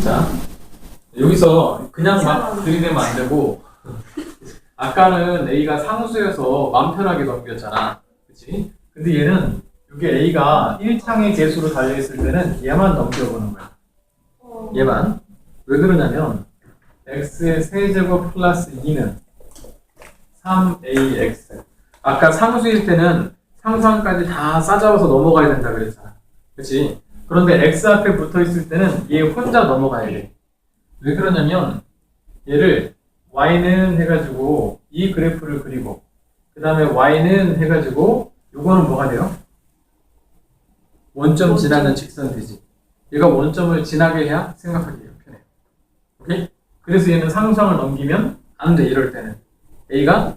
자, 여기서 그냥 막 들이대면 안 되고, 아까는 A가 상수여서 마음 편하게 넘겼잖아. 그치? 근데 얘는, 이게 A가 1창의 개수로 달려있을 때는 얘만 넘겨보는 거야. 어. 얘만. 왜 그러냐면, x의 세제곱 플러스 2는 3ax. 아까 상수일 때는 상수항까지 다 싸잡아서 넘어가야 된다 그랬잖아. 그치? 그런데 x 앞에 붙어 있을 때는 얘 혼자 넘어가야 돼. 왜 그러냐면 얘를 y는 해가지고 이 그래프를 그리고 그 다음에 y는 해가지고 요거는 뭐가 돼요? 원점 지나는 직선 되지. 얘가 원점을 지나게 해야 생각하기 편해. 오케이? 그래서 얘는 상수항을 넘기면 안 돼. 이럴 때는 a가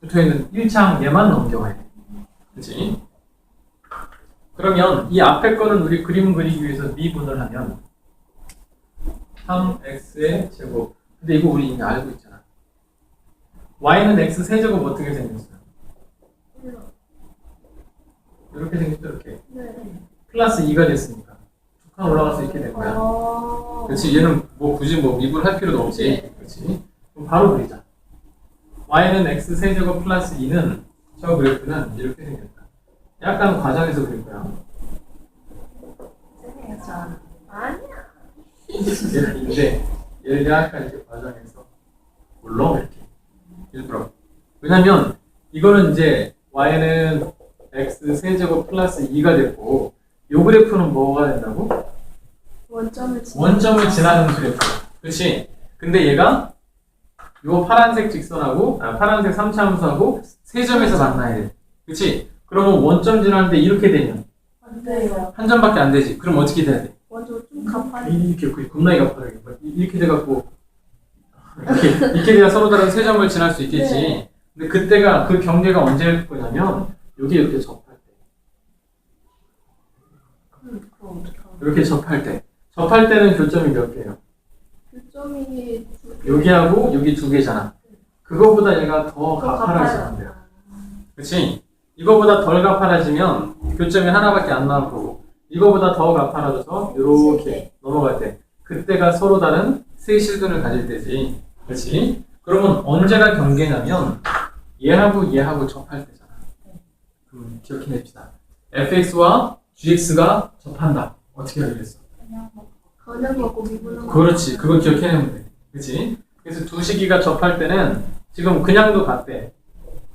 붙어 있는 1창 얘만 넘겨가야 돼. 그치? 그러면 이 앞에 거는 우리 그림 그리기 위해서 미분을 하면 3x의 제곱. 근데 이거 우리 이미 알고 있잖아. y는 x 세제곱 어떻게 생겼어요? 이렇게 생겼죠, 이렇게. 네. 플러스 2가 됐으니까. 두 칸 올라가서 이렇게 된 거야. 어. 그렇지 얘는 뭐 굳이 뭐 미분할 필요도 없지 그렇지 그럼 바로 그리자 y는 x 세제곱 플러스 2는 저 그래프는 이렇게 생겼다 약간 과장해서 그릴 거야 자, 아니야. 얘는 인데 얘를 약간 이렇게 과장해서 물론 이렇게 일부러 왜냐면 이거는 이제 y는 x 세제곱 플러스 2가 됐고 요 그래프는 뭐가 된다고? 원점을 지- 원점을 지나는 그래프. 그렇지? 근데 얘가 요 파란색 직선하고 아, 파란색 삼차함수하고 세 점에서 만나야 돼. 그렇지? 그러면 원점 지나는데 이렇게 되면 안 돼요. 한 점밖에 안 되지. 그럼 어떻게 돼야 돼? 원점 좀 가파르. 이렇게 그 겁나게 가파르게 막 이렇게 돼갖고 이렇게 이렇게 돼야 서로 다른 세 점을 지날 수 있겠지. 네. 근데 그때가 그 경계가 언제일 거냐면 여기 이렇게 접할 때. 음, 그럼. 이렇게 접할 때. 접할 때는 교점이 몇 개예요? 교점이 두 개. 여기하고 여기 두 개잖아. 그거보다 얘가 더더 가파라지면 돼요. 그치? 이거보다 덜 가파라지면 교점이 하나밖에 안 나올 거고 이거보다 더 가파라져서 세 이렇게 개. 넘어갈 때 그때가 서로 다른 세 실근을 가질 때지 그렇지? 그러면 언제가 경계냐면 얘하고 얘하고 접할 때잖아 그럼 기억해냅시다 fx와 gx가 접한다 어떻게 하겠어? 거는 거고 미분은 거. 그렇지. 그거 기억해내면 돼. 그렇지? 그래서 두 시기가 접할 때는 지금 그냥도 같대.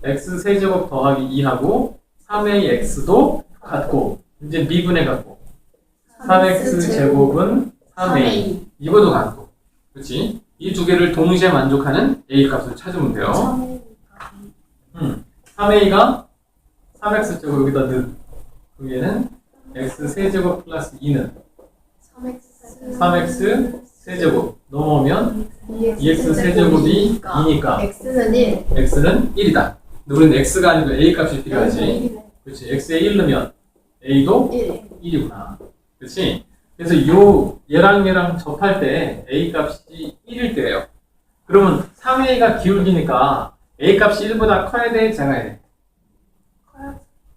X 세제곱 더하기 2하고 3의 x도 같고 이제 미분해 갖고 3x 제곱은 3a 이거도 같고 그렇지? 이 두 개를 동시에 만족하는 a 값을 찾으면 돼요. 3a. 3a가 3x 제곱 여기다 넣. 그게는 x 세제곱 플러스 2는 3x. 3x 세제곱 넘어오면 2x 2x 세제곱이 2니까 x는 1. x는 1이다. 근데 우리는 x가 아니고 a 값이 필요하지. 그렇지. x에 1 넣으면 a도 1. 1이구나. 그렇지. 그래서 요 얘랑 얘랑 접할 때 a 값이 1일 때예요. 그러면 3a가 기울기니까 a 값이 1보다 커야 돼, 작아야 돼.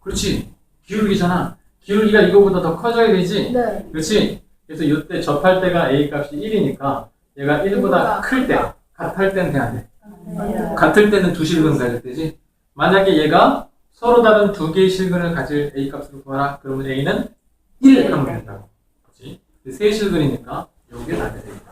그렇지. 기울기잖아. 기울기가 이거보다 더 커져야 되지. 네. 그렇지. 그래서 이때 접할 때가 a 값이 1이니까 얘가 1보다 클 때, 같을 때는 돼야 돼. 네. 같을 때는 두 실근을 가질 때지. 만약에 얘가 서로 다른 두 개의 실근을 가질 a 값을 구하라. 그러면 a는 1 하면 된다고. 그렇지? 세 실근이니까 여기에 나게 되겠다.